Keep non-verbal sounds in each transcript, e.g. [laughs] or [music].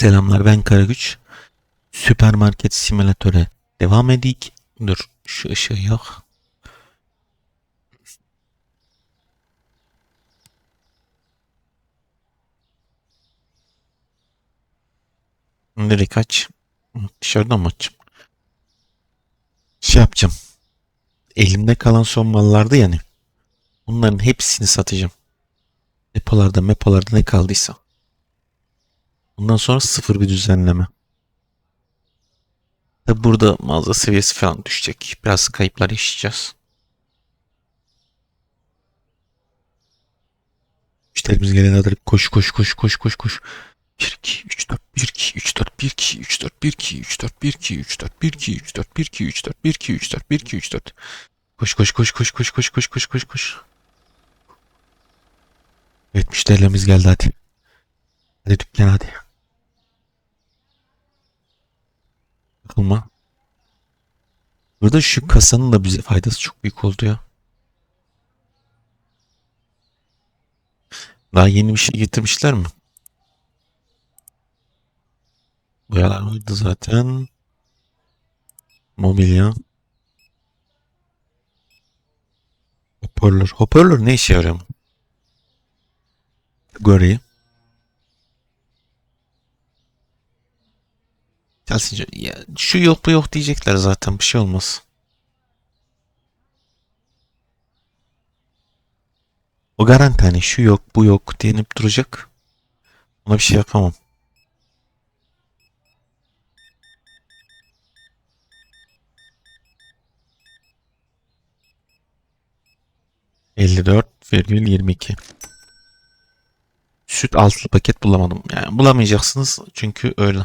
Selamlar ben Karagüç. Süpermarket simülatöre devam edik. Dur şu ışığı yok. Direkt aç. Dışarıdan mı açayım? Şey yapacağım. Elimde kalan son mallardı yani. Bunların hepsini satacağım. Depolarda mepolarda ne kaldıysa. Bundan sonra sıfır bir düzenleme. Tabi burada mağaza seviyesi falan düşecek. Biraz kayıplar yaşayacağız. Müşterimiz gelene kadar koş koş koş koş koş koş. 1 2 3 4 1 2 3 4 1 2 3 4 1 2 3 4 1 2 3 4 1 2 3 4 1 2 3 4 1 2 3 4 1 2 3 4 Koş koş koş koş koş koş koş koş koş koş. Evet müşterilerimiz geldi hadi. Hadi dükkan hadi. Takılma. Burada şu kasanın da bize faydası çok büyük oldu ya. Daha yeni bir şey getirmişler mi? Boyalar vardı zaten. Mobilya. Hoparlör. Hoparlör ne işe yarıyor? Kategori. Gelsin. Ya, şu yok bu yok diyecekler zaten bir şey olmaz. O garanti hani şu yok bu yok denip duracak. Ona bir şey yapamam. Elli dört virgül yirmi iki. Süt altlı paket bulamadım. Yani bulamayacaksınız çünkü öyle.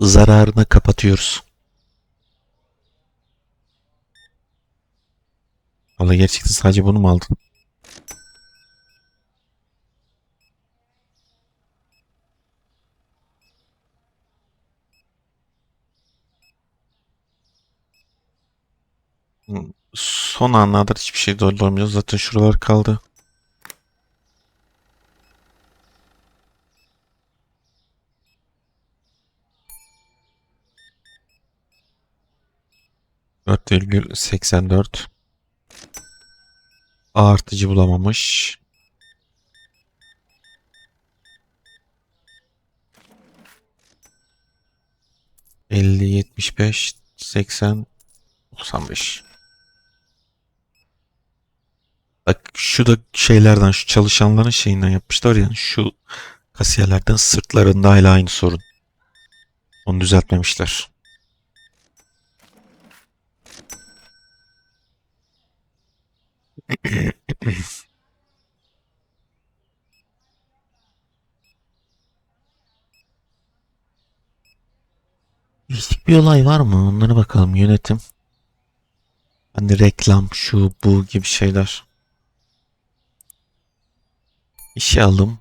Zararını kapatıyoruz. Valla gerçekten sadece bunu mu aldın? Hmm, Son anlarda hiçbir şey doldurmuyoruz. Zaten şuralar kaldı. Dört virgül seksen dört. A artıcı bulamamış. Elli, yetmiş beş, seksen, doksan beş. Bak şu da şeylerden şu çalışanların şeyinden yapmışlar yani şu kasiyerlerden sırtlarında hala aynı sorun. Onu düzeltmemişler. [laughs] Değişik bir olay var mı? Onlara bakalım yönetim. Hani reklam şu bu gibi şeyler. İşe alım.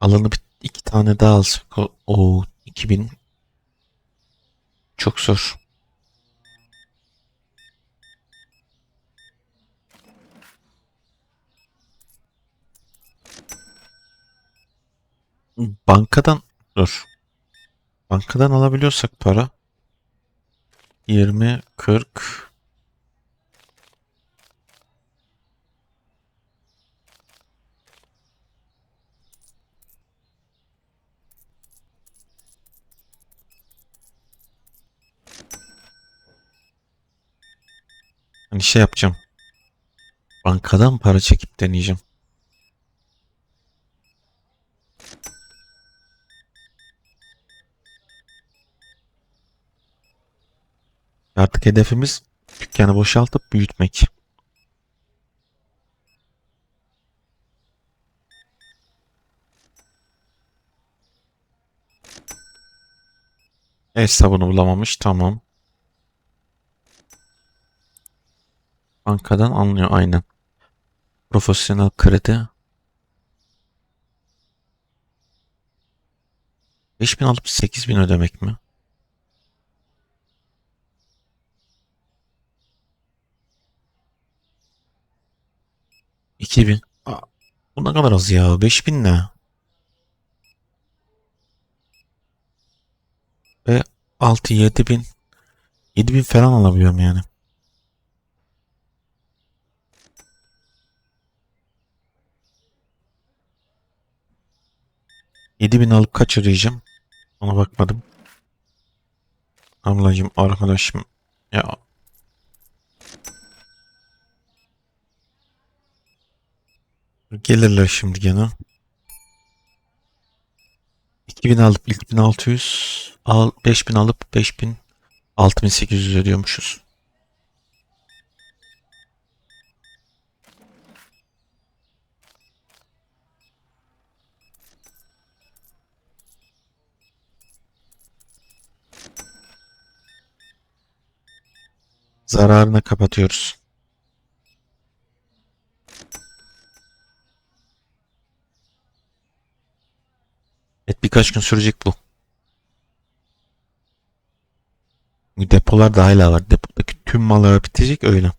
Alanı bir, iki tane daha alsak. O, o 2000 çok zor. Bankadan dur. Bankadan alabiliyorsak para 20 40 Hani şey yapacağım. Bankadan para çekip deneyeceğim. Artık hedefimiz dükkanı boşaltıp büyütmek. Hesabını bulamamış. Tamam. Bankadan anlıyor aynen. Profesyonel kredi. 5000 alıp 8000 ödemek mi? 2000. Aa, Bu ne kadar az ya? 5000 ne? Ve 6 7000 7000 falan alabiliyorum yani. Yedi bin alıp kaç ödeyeceğim? Ona bakmadım. Ablacım arkadaşım ya gelirler şimdi gene. 2000 alıp 2600 al 5000 alıp 5000 6800 ödüyormuşuz. Zararını kapatıyoruz. Evet birkaç gün sürecek bu. Depolar da hala var. Depodaki tüm mallar bitecek öyle.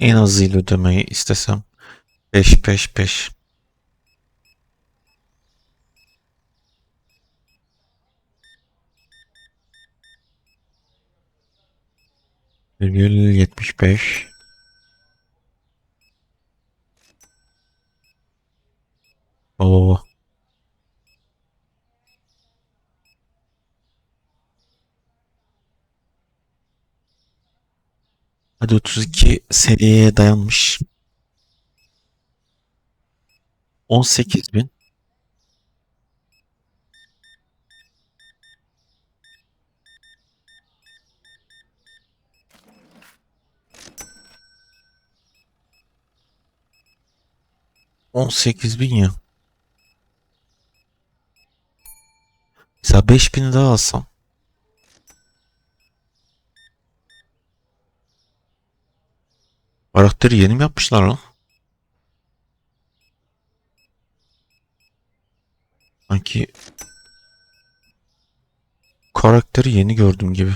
En azıyla ödemeyi istesem 5 5 5 virgül 75 Oo. Hadi 32 seviyeye dayanmış. 18 bin. On sekiz bin ya. Mesela beş bini daha alsam. Karakteri yeni mi yapmışlar lan? Sanki karakteri yeni gördüm gibi.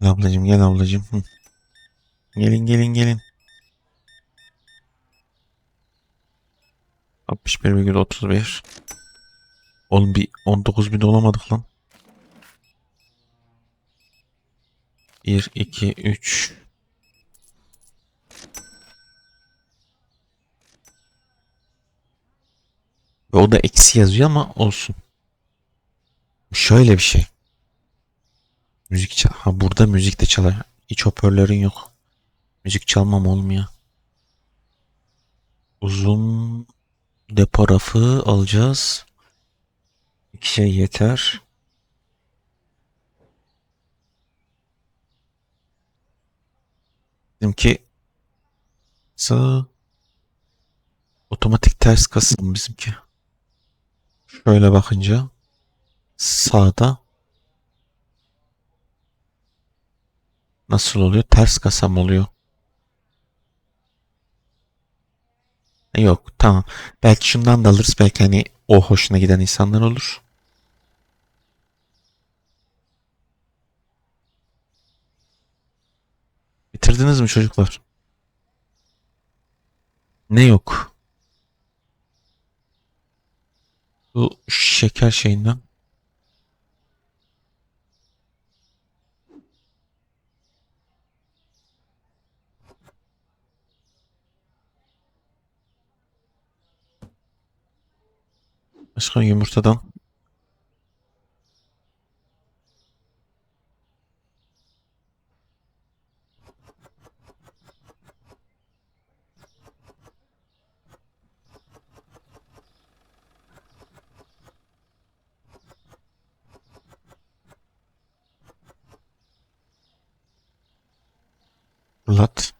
Ablacım gel ablacım. Hı. Gelin gelin gelin. 61,31 Oğlum bir 19 bin olamadık lan. 1, 2, 3 Ve o da eksi yazıyor ama olsun. Şöyle bir şey. Müzik çal ha burada müzik de çalar. Hiç hoparlörün yok. Müzik çalmam olmuyor. Uzun depo rafı alacağız. İki şey yeter. Bizimki sağ otomatik ters kasım bizimki. Şöyle bakınca sağda nasıl oluyor? Ters kasam oluyor. Yok tamam. Belki şundan da alırız. Belki hani o hoşuna giden insanlar olur. Bitirdiniz mi çocuklar? Ne yok? Bu şeker şeyinden. Başka yumurtadan. Lat.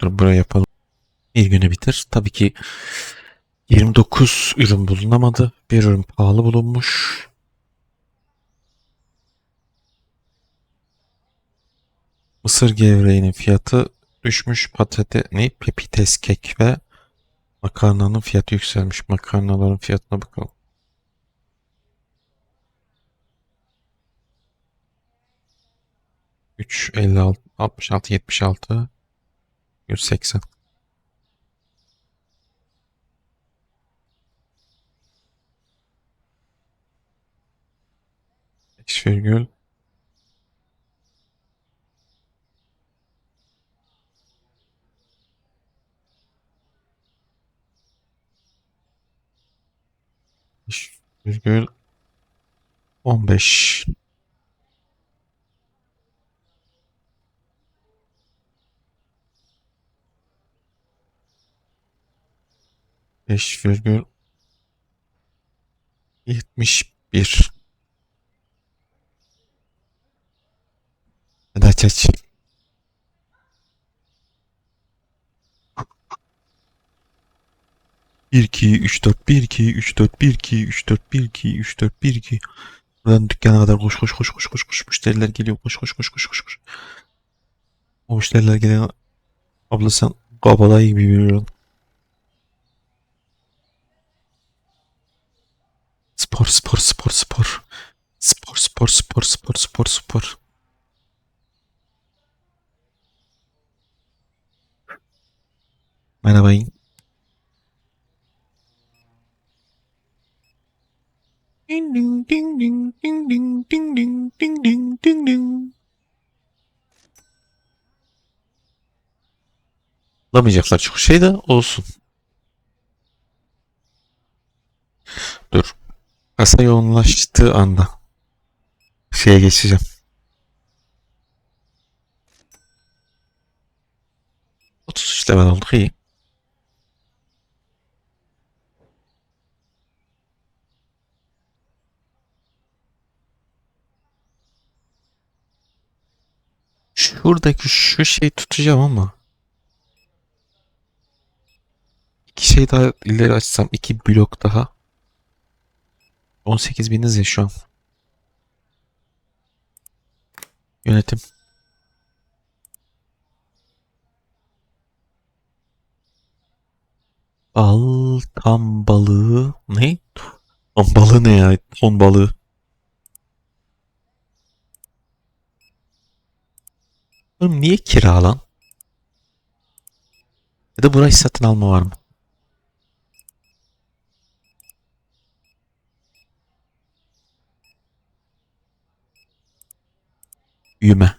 Dur buraya yapalım. Bir güne bitir. Tabii ki 29 ürün bulunamadı. Bir ürün pahalı bulunmuş. Mısır gevreğinin fiyatı düşmüş. Patates, ne? Pepites kek ve makarnanın fiyatı yükselmiş. Makarnaların fiyatına bakalım. Üç, elli altı, altmış altı, yetmiş altı, yüz seksen. Beş virgül beş virgül on beş. Beş virgül yetmiş bir. Hadi aç aç. Bir iki üç dört bir iki üç dört bir iki üç dört bir iki üç dört bir iki. Buradan dükkana kadar koş koş koş koş koş koş müşteriler geliyor koş koş koş koş koş koş. O müşteriler geliyor. Abla sen kabalayı gibi yürüyorsun. Spor spor spor spor. Spor spor spor spor spor spor. Merhaba. Ding ding ding ding ding ding ding ding ding ding ding ding. Bulamayacaklar çok şey de olsun. Dur. Kasa yoğunlaştığı anda şeye geçeceğim. Otuz üç level olduk iyi. Şuradaki şu şeyi tutacağım ama iki şey daha ileri açsam iki blok daha 18 biniz ya şu an. Yönetim. Bal tam balığı ne? Tam balığı ne ya? Ton balığı. Oğlum niye kira lan? Ya da burayı satın alma var mı? Büyüme.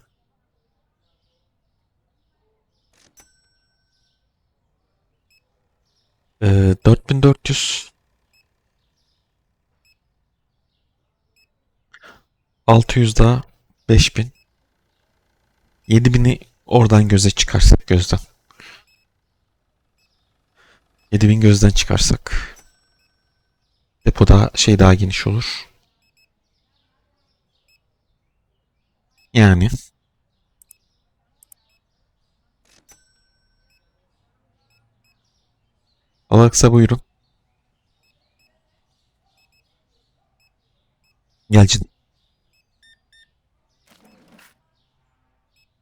Ee, 4400 600 daha 5000 7000'i oradan göze çıkarsak gözden 7000 gözden çıkarsak depoda şey daha geniş olur. Yani Alexa buyurun. Gel.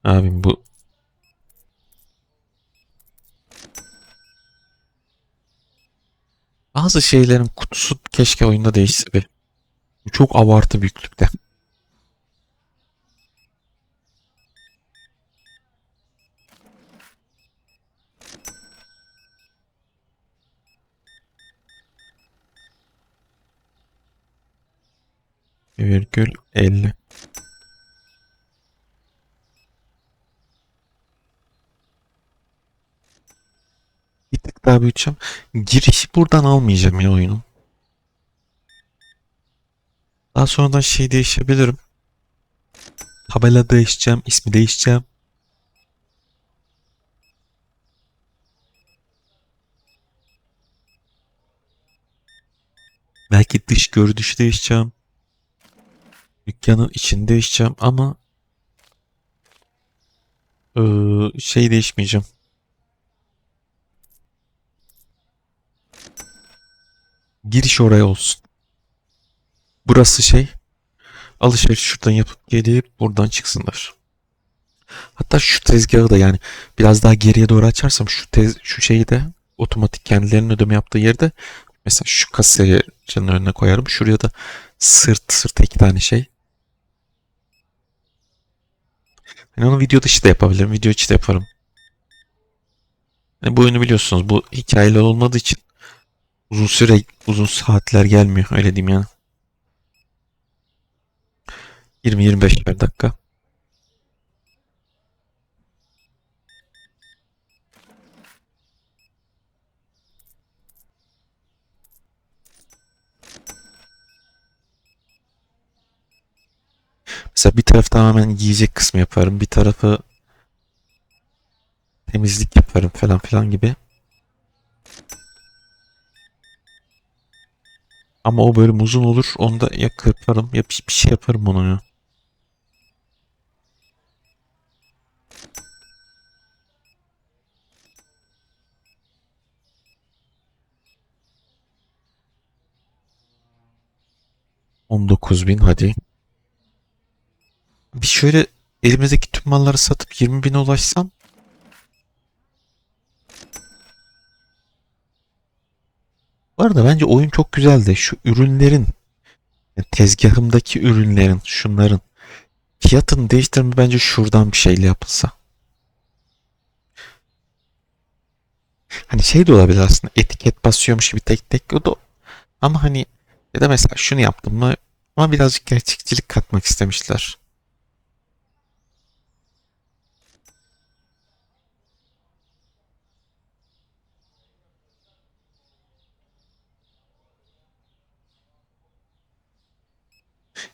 Abim bu bazı şeylerin kutusu keşke oyunda değişse be. Çok abartı büyüklükte. Virgül 50. Bir tık daha büyüteceğim. Girişi buradan almayacağım ya oyunun. Daha sonradan şey değişebilirim. Tabela değişeceğim, ismi değişeceğim. Belki dış görünüşü değişeceğim. Dükkanın içini değişeceğim ama şey değişmeyeceğim. Giriş oraya olsun. Burası şey alışveriş şuradan yapıp gelip buradan çıksınlar. Hatta şu tezgahı da yani biraz daha geriye doğru açarsam şu tez şu şeyi de otomatik kendilerinin ödeme yaptığı yerde mesela şu kasayıcının önüne koyarım. Şuraya da sırt sırta iki tane şey. Yani onu video dışı da yapabilirim. Video içi de yaparım. Yani bu oyunu biliyorsunuz. Bu hikayeli olmadığı için uzun süre uzun saatler gelmiyor. Öyle diyeyim yani. 20-25 dakika. Mesela bir taraf tamamen yiyecek kısmı yaparım. Bir tarafı temizlik yaparım falan filan gibi. Ama o bölüm uzun olur. Onu da ya kırparım ya bir şey yaparım onu ya. Bin hadi. Bir şöyle elimizdeki tüm malları satıp 20 bine ulaşsam Bu arada bence oyun çok güzel de şu ürünlerin tezgahımdaki ürünlerin şunların fiyatını değiştirme bence şuradan bir şeyle yapılsa. Hani şey de olabilir aslında etiket basıyormuş gibi tek tek o da ama hani ya da mesela şunu yaptım mı ama birazcık gerçekçilik katmak istemişler.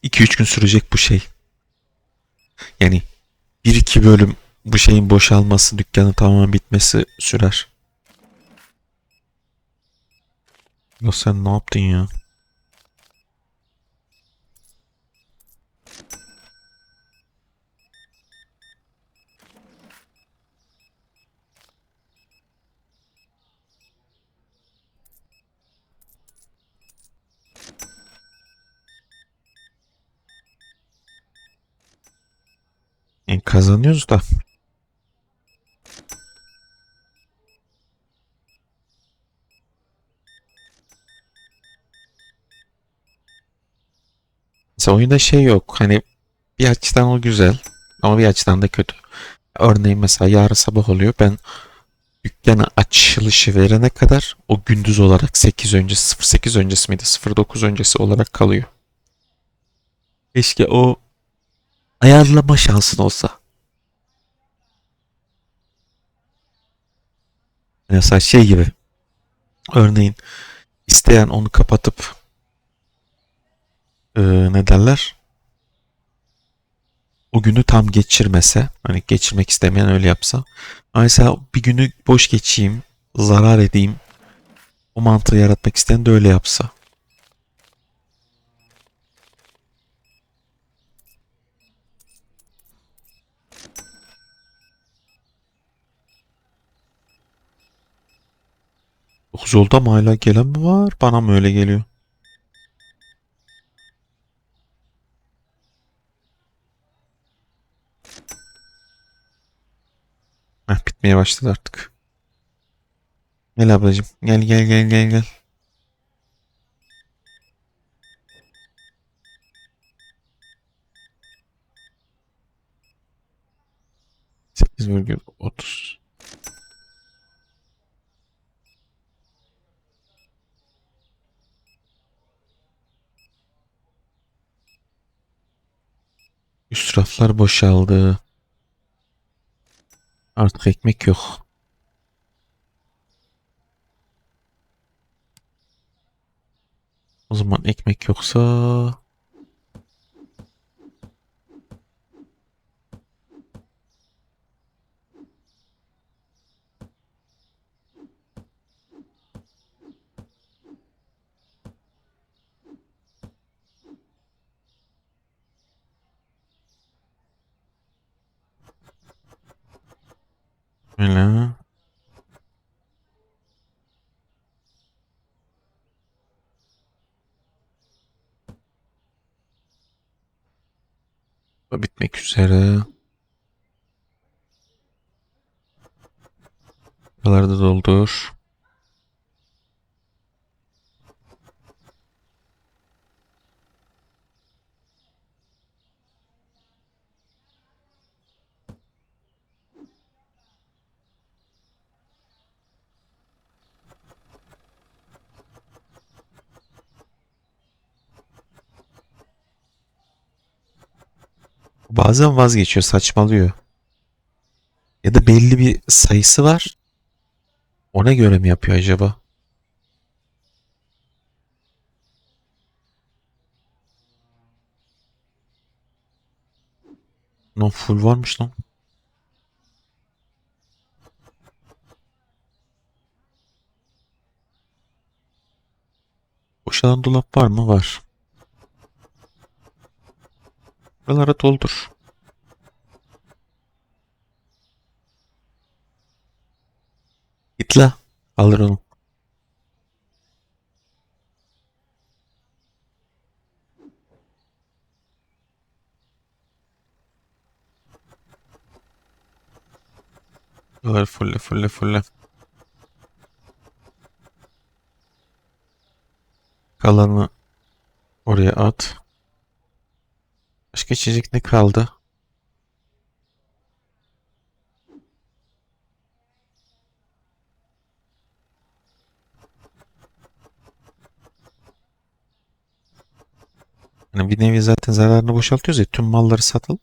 İki üç gün sürecek bu şey. Yani bir iki bölüm bu şeyin boşalması, dükkanın tamamen bitmesi sürer. Ya sen ne yaptın ya? Yani kazanıyoruz da. Mesela oyunda şey yok. Hani bir açıdan o güzel ama bir açıdan da kötü. Örneğin mesela yarın sabah oluyor. Ben dükkana açılışı verene kadar o gündüz olarak 8 öncesi 08 öncesi miydi 09 öncesi olarak kalıyor. Keşke o ayarlama şansın olsa. Mesela şey gibi. Örneğin isteyen onu kapatıp e, ne derler? O günü tam geçirmese, hani geçirmek istemeyen öyle yapsa. Mesela bir günü boş geçeyim, zarar edeyim. O mantığı yaratmak isteyen de öyle yapsa. Dokuz oldu ama hala gelen mi var? Bana mı öyle geliyor? Heh, bitmeye başladı artık. Gel ablacığım. Gel gel gel gel gel. Sekiz virgül otuz. Üst raflar boşaldı. Artık ekmek yok. O zaman ekmek yoksa Öyle. Bu Bitmek üzere. Buraları da doldur. Bazen vazgeçiyor, saçmalıyor. Ya da belli bir sayısı var. Ona göre mi yapıyor acaba? Lan full varmış lan. Boşalan dolap var mı? Var. Buralara doldur. Git la. Alır onu. Buraları fulle fulle fulle. Kalanı oraya at. Başka içecek ne kaldı? Yani bir nevi zaten zararını boşaltıyoruz ya tüm malları satalım.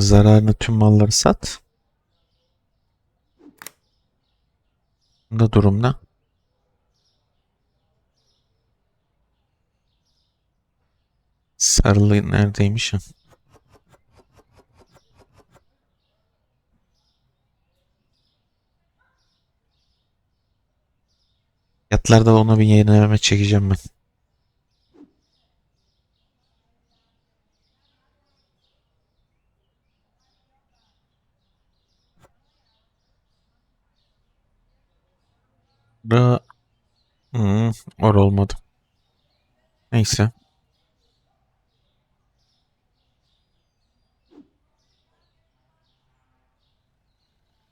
Zararını tüm malları sat. Bunda durum ne? Sarılı neredeymiş ya? Fiyatlarda ona bir yenileme çekeceğim ben. Da hmm, or olmadı. Neyse.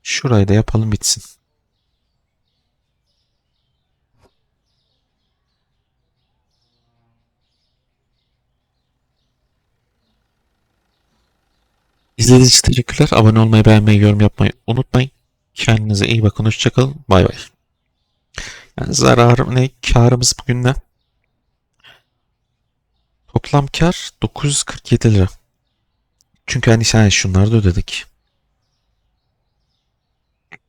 Şurayı da yapalım bitsin. İzlediğiniz için teşekkürler. Abone olmayı, beğenmeyi, yorum yapmayı unutmayın. Kendinize iyi bakın. Hoşçakalın. Bay bay. Yani zararım ne? Karımız bugün ne? Toplam kar 947 lira. Çünkü hani sen şunları da ödedik.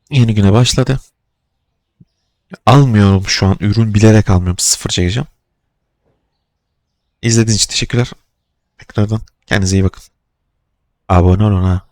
Yeni güne başladı. Almıyorum şu an. Ürün bilerek almıyorum. Sıfır çekeceğim. İzlediğiniz için teşekkürler. Tekrardan kendinize iyi bakın. Abone olun ha.